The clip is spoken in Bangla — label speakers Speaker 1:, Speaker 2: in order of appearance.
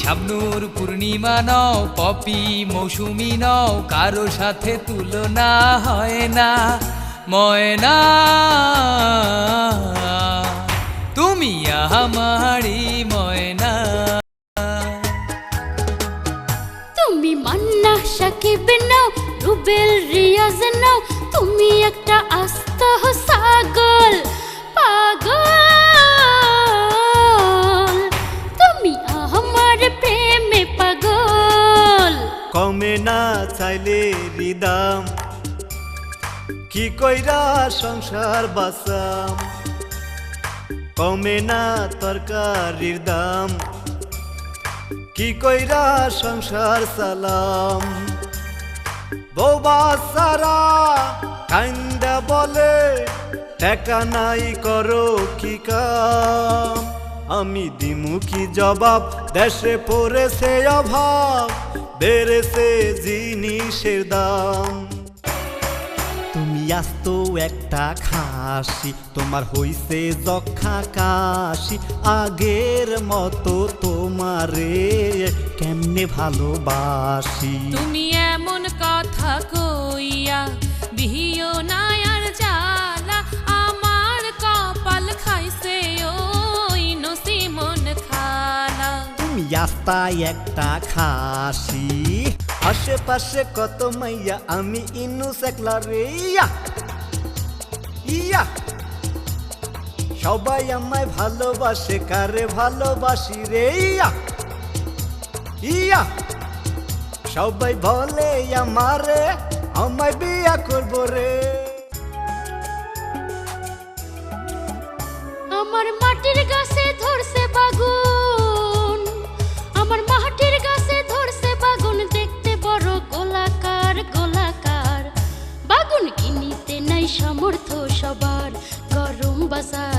Speaker 1: শাবনুর পূর্ণিমা নও, পপি মৌসুমি নও, কারও সাথে তুলনা হয় না, ময়না। তুমি আমারি ময়না।
Speaker 2: তুমি মান্না সাকিব নাও, রুবেল রিয়াজ নাও, তুমি একটা আস্ত ছাগল
Speaker 3: কমে না চাইলে রিদাম কি কইরা সংসার বাসাম কমে না তরকারির দাম। কি কইরা সংসার সালাম বৌবা সারা কান্দা বলে টাকা নাই করো কি কাম? আমি দিমু কি জবাব? দেশে পড়েছে অভাব। বেড়েছে জিনিসের দাম। তুমি আস্ত একটা খাসি, তোমার হইছে যক্ষা কাশি। আগের মতো তোমারে কেমনে ভালোবাসি?
Speaker 4: তুমি
Speaker 3: তুমি আস্তায় একটা খাসি। আশেপাশে কত মাইয়া, আমি ইনু সেকলা রে। ইয়া! ইয়া! সবাই আমায় ভালোবাসে, কারে ভালোবাসি রে। ইয়া! ইয়া! সবাই বলে, আমারে, আমায় বিয়া করব রে।
Speaker 2: আমার মাটির গাছে WhatsApp.